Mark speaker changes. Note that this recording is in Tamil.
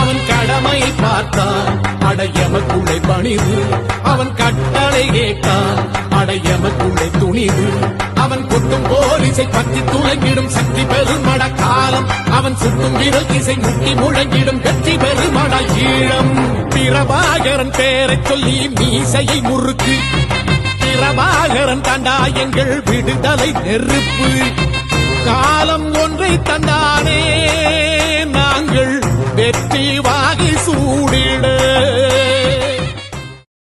Speaker 1: அவன் கடமை பார்த்தான். அடையமக்குள்ளே பணிவு. அவன் கட்டளை கேட்டான். அடையமக்குள்ளே துணிவு. அவன் கொட்டும் போலீசை பற்றி துளங்கிடும் சக்தி பெருமட காலம். அவன் சுட்டும் விரல் இசை முட்டி முழங்கிடும் வெற்றி பெருமட ஈழம். பிரபாகரன் பேரை சொல்லி மீசையை முறுக்கு. பிரபாகரன் தண்டா எங்கள் விடுதலை நெருப்பு. காலம் ஒன்றை தந்தானே நாங்கள் வெற்றி வாகி சூடிட